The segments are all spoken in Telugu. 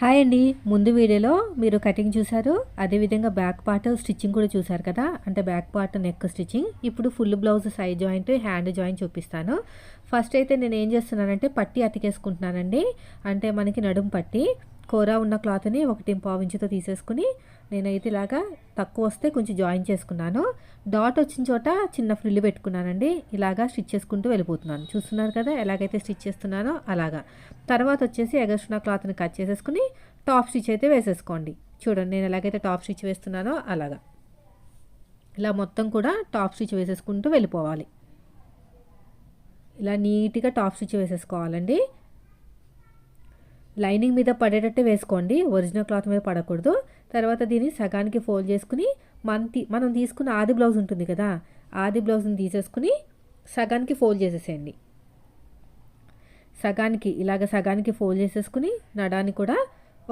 హాయ్ అండి. ముందు వీడియోలో మీరు కటింగ్ చూసారు అదేవిధంగా బ్యాక్ పార్ట్ స్టిచ్చింగ్ కూడా చూశారు కదా. అంటే బ్యాక్ పార్ట్ నెక్ స్టిచ్చింగ్. ఇప్పుడు full blouse side joint hand joint చూపిస్తాను. ఫస్ట్ అయితే నేను ఏం చేస్తున్నానంటే పట్టి అతికేసుకుంటున్నానండి. అంటే మనకి నడుము పట్టి కూర ఉన్న క్లాత్ని ఒకటి పావు ఇంచుతో తీసేసుకుని నేనైతే ఇలాగా తక్కువ వస్తే కొంచెం జాయిన్ చేసుకున్నాను. డాట్ వచ్చిన చోట చిన్న ఫ్రిల్ పెట్టుకున్నానండి. ఇలాగా స్టిచ్ చేసుకుంటూ వెళ్ళిపోతున్నాను. చూస్తున్నారు కదా ఎలాగైతే స్టిచ్ చేస్తున్నానో అలాగా. తర్వాత వచ్చేసి ఎగస్ట్రున్న క్లాత్ని కట్ చేసేసుకుని టాప్ స్టిచ్ అయితే వేసేసుకోండి. చూడండి నేను ఎలాగైతే టాప్ స్టిచ్ వేస్తున్నానో అలాగా. ఇలా మొత్తం కూడా టాప్ స్టిచ్ వేసేసుకుంటూ వెళ్ళిపోవాలి. ఇలా నీట్గా టాప్ స్టిచ్ వేసేసుకోవాలండి. లైనింగ్ మీద పడేటట్టు వేసుకోండి. ఒరిజినల్ క్లాత్ మీద పడకూడదు. తర్వాత దీన్ని సగానికి ఫోల్డ్ చేసుకుని మన మనం తీసుకున్న ఆది బ్లౌజ్ ఉంటుంది కదా ఆది బ్లౌజ్ని తీసేసుకుని సగానికి ఫోల్డ్ చేసేసేయండి. సగానికి ఇలాగ సగానికి ఫోల్డ్ చేసేసుకుని నడాన్ని కూడా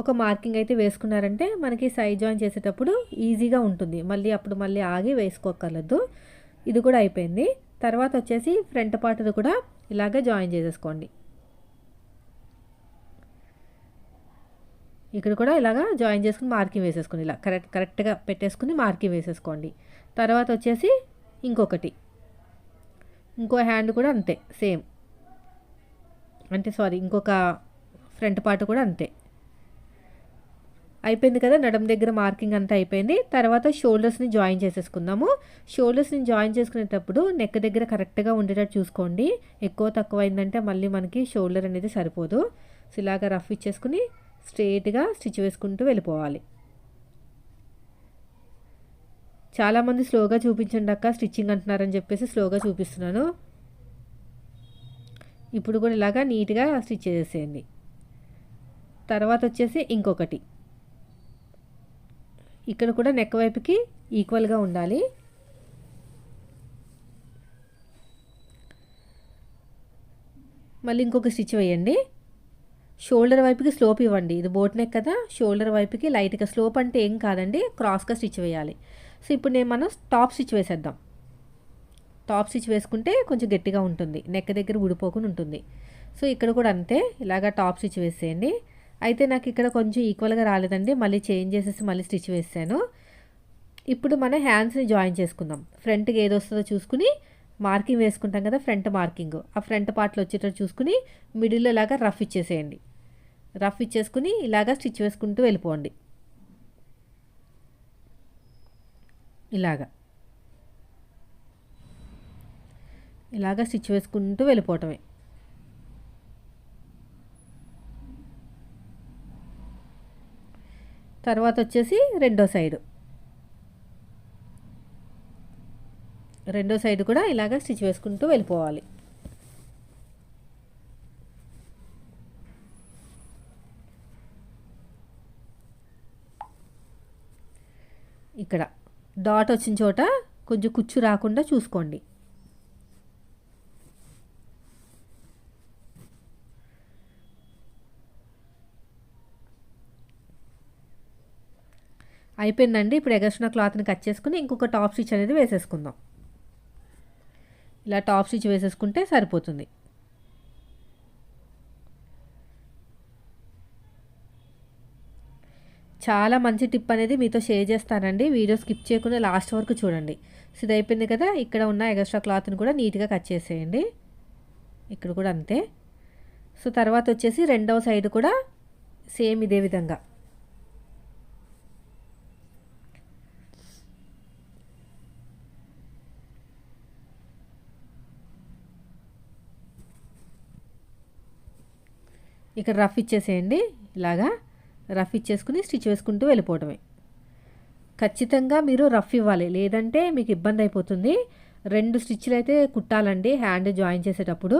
ఒక మార్కింగ్ అయితే వేసుకున్నారంటే మనకి సైడ్ జాయిన్ చేసేటప్పుడు ఈజీగా ఉంటుంది. మళ్ళీ అప్పుడు మళ్ళీ ఆగి వేసుకోకర్లేదు ఇది కూడా అయిపోయింది. తర్వాత వచ్చేసి ఫ్రంట్ పార్ట్ది కూడా ఇలాగే జాయిన్ చేసేసుకోండి. ఇక్కడ కూడా ఇలాగా జాయిన్ చేసుకుని మార్కింగ్ వేసేసుకోండి. ఇలా కరెక్ట్ కరెక్ట్గా పెట్టేసుకుని మార్కింగ్ వేసేసుకోండి. తర్వాత వచ్చేసి ఇంకొకటి. ఇంకో హ్యాండ్ కూడా అంతే సేమ్. అంటే సారీ ఇంకొక ఫ్రంట్ పార్ట్ కూడా అంతే. అయిపోయింది కదా నడం దగ్గర మార్కింగ్ అంతా అయిపోయింది. తర్వాత షోల్డర్స్ని జాయిన్ చేసేసుకుందాము. షోల్డర్స్ని జాయిన్ చేసుకునేటప్పుడు నెక్ దగ్గర కరెక్ట్గా ఉండేటట్టు చూసుకోండి. ఎక్కువ తక్కువ అయిందంటే మళ్ళీ మనకి షోల్డర్ అనేది సరిపోదు. సో ఇలాగ రఫ్ ఇచ్చేసుకుని స్ట్రేట్గా స్టిచ్ వేసుకుంటూ వెళ్ళిపోవాలి. చాలామంది స్లోగా చూపించండి అక్క స్టిచ్చింగ్ అంటున్నారని చెప్పేసి స్లోగా చూపిస్తున్నాను. ఇప్పుడు కూడా ఇలాగా నీట్గా స్టిచ్ చేసేయండి. తర్వాత వచ్చేసి ఇంకొకటి. ఇక్కడ కూడా నెక్ వైపుకి ఈక్వల్గా ఉండాలి. మళ్ళీ ఇంకొక స్టిచ్ వేయండి. షోల్డర్ వైపుకి స్లోప్ ఇవ్వండి. ఇది బోట్ నెక్ కదా షోల్డర్ వైపుకి లైట్గా స్లోప్ అంటే ఏం కాదండి క్రాస్గా స్టిచ్ వేయాలి. సో ఇప్పుడు నేను మనం టాప్ స్టిచ్ వేసేద్దాం. టాప్ స్టిచ్ వేసుకుంటే కొంచెం గట్టిగా ఉంటుంది నెక్ దగ్గర ఊడిపోకుండా ఉంటుంది. సో ఇక్కడ కూడా అంతే ఇలాగా టాప్ స్టిచ్ వేసేయండి. అయితే నాకు ఇక్కడ కొంచెం ఈక్వల్గా రాలేదండి మళ్ళీ చేంజ్ చేసేసి మళ్ళీ స్టిచ్ వేసాను. ఇప్పుడు మన హ్యాండ్స్ని జాయిన్ చేసుకుందాం. ఫ్రంట్కి ఏది వస్తుందో చూసుకుని మార్కింగ్ వేసుకుంటాం కదా ఫ్రంట్ మార్కింగ్ ఆ ఫ్రంట్ పార్ట్లో వచ్చేటట్టు చూసుకుని మిడిల్లో లాగా రఫ్ ఇచ్చేసేయండి. రఫ్ ఇచ్చేసుకుని ఇలాగా స్టిచ్ వేసుకుంటూ వెళ్ళిపోండి. ఇలాగా. ఇలాగా స్టిచ్ వేసుకుంటూ వెళ్ళిపోవటమే. తర్వాత వచ్చేసి రెండో సైడు. రెండో సైడ్ కూడా ఇలాగ స్టిచ్ వేసుకుంటూ వెళ్ళిపోవాలి. ఇక్కడ. డాట్ వచ్చిన చోట కొంచెం కుచ్చు రాకుండా చూసుకోండి. అయిపోయిందండి. ఇప్పుడు ఎగస్ట్రా క్లాత్ని కట్ చేసుకుని ఇంకొక టాప్ స్టిచ్ అనేది వేసేసుకుందాం. ఇలా టాప్ స్టిచ్ వేసేసుకుంటే సరిపోతుంది. చాలా మంచి టిప్ అనేది మీతో షేర్ చేస్తానండి. వీడియో స్కిప్ చేయకుండా లాస్ట్ వరకు చూడండి. సో ఇది అయిపోయింది కదా? ఇక్కడ ఉన్న ఎగస్ట్రా క్లాత్ని కూడా నీట్గా కట్ చేసేయండి. ఇక్కడ కూడా అంతే. సో తర్వాత వచ్చేసి రెండవ సైడ్ కూడా సేమ్ ఇదే విధంగా. ఇక్కడ రఫ్ ఇచ్చేసేయండి. ఇలాగా. రఫ్ ఇచ్చేసుకుని స్టిచ్ వేసుకుంటూ వెళ్ళిపోవటమే ఖచ్చితంగా మీరు రఫ్ ఇవ్వాలి. లేదంటే మీకు ఇబ్బంది అయిపోతుంది. రెండు స్టిచ్లు అయితే కుట్టాలండి హ్యాండ్ జాయిన్ చేసేటప్పుడు.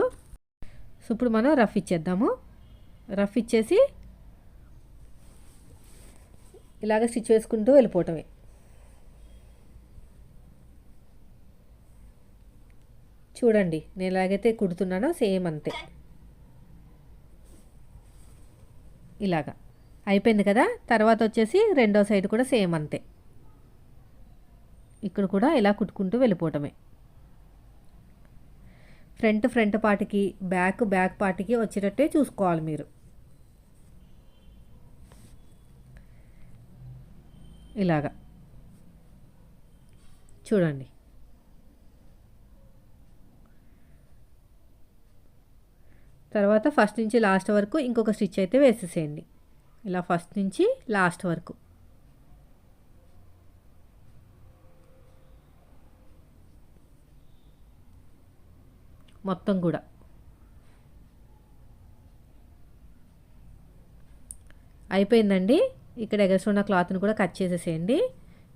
సో ఇప్పుడు మనం రఫ్ ఇచ్చేద్దాము. రఫ్ ఇచ్చేసి ఇలాగ స్టిచ్ వేసుకుంటూ వెళ్ళిపోవటమే చూడండి నేను ఎలాగైతే కుడుతున్నానో సేమ్ అంతే. ఇలాగా. అయిపోయింది కదా? తర్వాత వచ్చేసి రెండో సైడ్ కూడా సేమ్ అంతే. ఇక్కడ కూడా ఇలా కుట్టుకుంటూ వెళ్ళిపోవటమే. ఫ్రంట్ ఫ్రంట్ పార్ట్కి బ్యాక్ బ్యాక్ పార్ట్కి వచ్చేటట్టే చూసుకోవాలి మీరు. ఇలాగా. చూడండి. తర్వాత ఫస్ట్ నుంచి లాస్ట్ వరకు ఇంకొక స్టిచ్ అయితే వేసేసేయండి. ఇలా ఫస్ట్ నుంచి లాస్ట్ వరకు. మొత్తం కూడా. అయిపోయిందండి. ఇక్కడ ఎగస్ట్ ఉన్న క్లాత్ని కూడా కట్ చేసేసేయండి.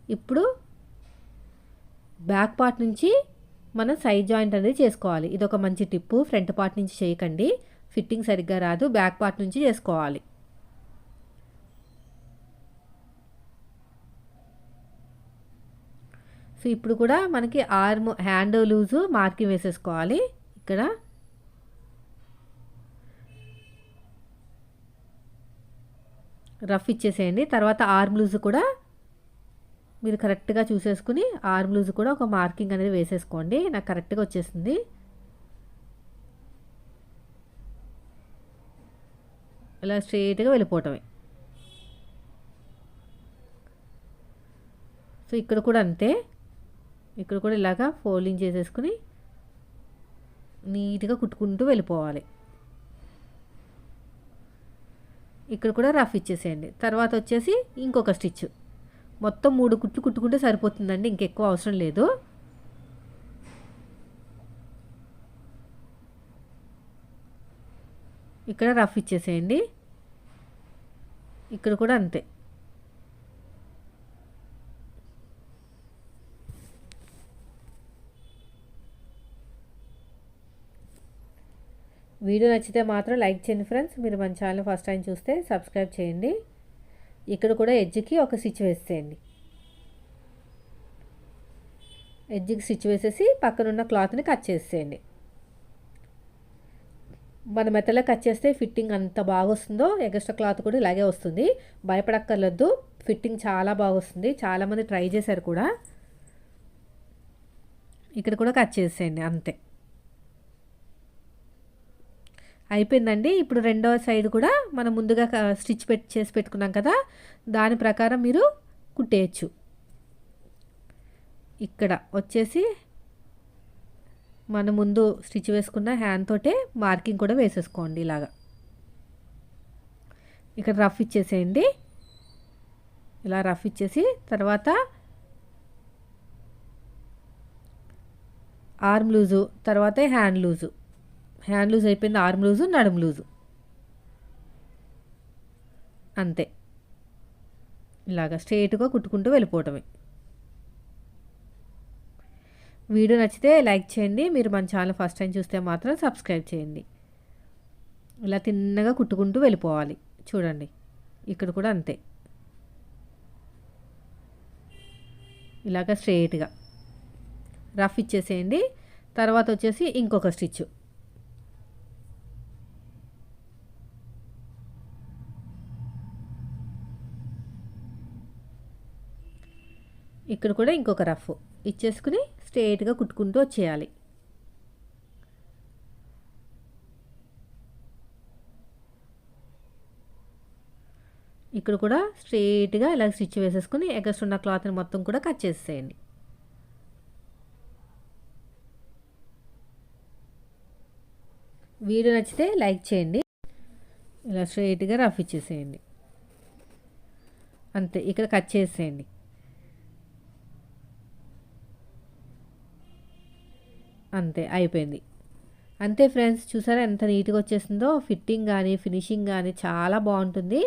ఇప్పుడు బ్యాక్ పార్ట్ నుంచి మనం సైడ్ జాయింట్ అనేది చేసుకోవాలి. ఇది ఒక మంచి టిప్పు. ఫ్రంట్ పార్ట్ నుంచి చేయకండి. ఫిట్టింగ్ సరిగ్గా రాదు. బ్యాక్ పార్ట్ నుంచి చేసుకోవాలి. సో ఇప్పుడు కూడా మనకి ఆర్మ్ హ్యాండ్ లూజు మార్కింగ్ వేసేసుకోవాలి. ఇక్కడ. రఫ్ ఇచ్చేసేయండి. తర్వాత ఆర్మ్ లూజ్ కూడా మీరు కరెక్ట్గా చూసేసుకుని ఆర్మ్ లూజ్ కూడా ఒక మార్కింగ్ అనేది వేసేసుకోండి. నాకు కరెక్ట్గా వచ్చేసింది. ఇలా స్ట్రెయిట్గా వెళ్ళిపోవటమే. సో ఇక్కడ కూడా అంతే. ఇక్కడ కూడా ఇలాగా ఫోల్డింగ్ చేసేసుకుని నీట్గా కుట్టుకుంటూ వెళ్ళిపోవాలి. ఇక్కడ కూడా రఫ్ ఇచ్చేసేయండి. తర్వాత వచ్చేసి ఇంకొక స్టిచ్. మొత్తం మూడు కుట్లు కుట్టుకుంటే సరిపోతుందండి ఇంకెక్కువ అవసరం లేదు. ఇక్కడ రఫ్ ఇచ్చేసేయండి. ఇక్కడ కూడా అంతే. వీడియో నచ్చితే మాత్రం లైక్ చేయండి ఫ్రెండ్స్. మీరు మన ఛానల్ ఫస్ట్ టైం చూస్తే సబ్స్క్రైబ్ చేయండి. ఇక్కడ కూడా ఎడ్జ్కి ఒక స్టిచ్ వేసేయండి. ఎడ్జ్కి స్టిచ్ వేసేసి పక్కనున్న క్లాత్ని కట్ చేసేయండి. మన మెత్తలో కట్ చేస్తే ఫిట్టింగ్ అంత బాగా వస్తుందో ఎగస్ట్రా క్లాత్ కూడా ఇలాగే వస్తుంది. భయపడక్కర్లేదు ఫిట్టింగ్ చాలా బాగా వస్తుంది చాలామంది ట్రై చేశారు కూడా. ఇక్కడ కూడా కట్ చేసేయండి అంతే. అయిపోయిందండి. ఇప్పుడు రెండవ సైడ్ కూడా మనం ముందుగా స్టిచ్ పెట్టి చేసి పెట్టుకున్నాం కదా దాని ప్రకారం మీరు కుట్టేయచ్చు. ఇక్కడ వచ్చేసి మన ముందు స్టిచ్ వేసుకున్న హ్యాండ్ తోటే మార్కింగ్ కూడా వేసేసుకోండి ఇలాగా. ఇక్కడ రఫ్ ఇచ్చేసేయండి. ఇలా రఫ్ ఇచ్చేసి తర్వాత ఆర్మ్ లూజు తర్వాత హ్యాండ్ లూజు. హ్యాండ్ లూజ్ అయిపోయింది ఆర్మ్ లూజు నడుము లూజు. అంతే. ఇలాగా స్ట్రేట్గా కుట్టుకుంటూ వెళ్ళిపోవటమే. వీడియో నచ్చితే లైక్ చేయండి. మీరు మన ఛానల్ ఫస్ట్ టైం చూస్తే మాత్రం సబ్స్క్రైబ్ చేయండి. ఇలా తిన్నగా కుట్టుకుంటూ వెళ్ళిపోవాలి. చూడండి. ఇక్కడ కూడా అంతే. ఇలాగ స్ట్రేట్గా. రఫ్ ఇచ్చేసేయండి. తర్వాత వచ్చేసి ఇంకొక స్టిచ్ ఇక్కడ కూడా ఇంకొక రఫ్. ఇచ్చేసుకుని స్ట్రేట్గా కుట్టుకుంటూ వచ్చేయాలి. ఇక్కడ కూడా స్ట్రేట్గా ఇలా స్టిచ్ వేసేసుకుని ఎగస్ట్ ఉన్న క్లాత్ని మొత్తం కూడా కట్ చేసేయండి వీడియో నచ్చితే లైక్ చేయండి. ఇలా స్ట్రెయిట్గా రఫ్ ఇచ్చేసేయండి. అంతే ఇక్కడ కట్ చేసేయండి. అంతే అయిపోయింది. అంతే ఫ్రెండ్స్ చూసారా ఎంత నీట్గా వచ్చేసిందో? ఫిట్టింగ్ కానీ ఫినిషింగ్ కానీ చాలా బాగుంటుంది.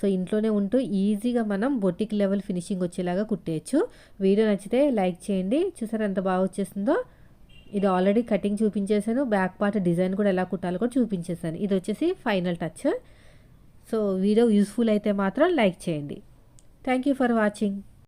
సో ఇంట్లోనే ఉంటూ ఈజీగా మనం బొటిక్ లెవెల్ ఫినిషింగ్ వచ్చేలాగా కుట్టేయచ్చు. వీడియో నచ్చితే లైక్ చేయండి. చూసారా ఎంత బాగా వచ్చేసిందో? ఇది ఆల్రెడీ కటింగ్ చూపించేశాను. బ్యాక్ పార్ట్ డిజైన్ కూడా ఎలా కుట్టాలో కూడా చూపించేశాను. ఇది వచ్చేసి final touch. So video useful అయితే మాత్రం లైక్ చేయండి. Thank you for watching.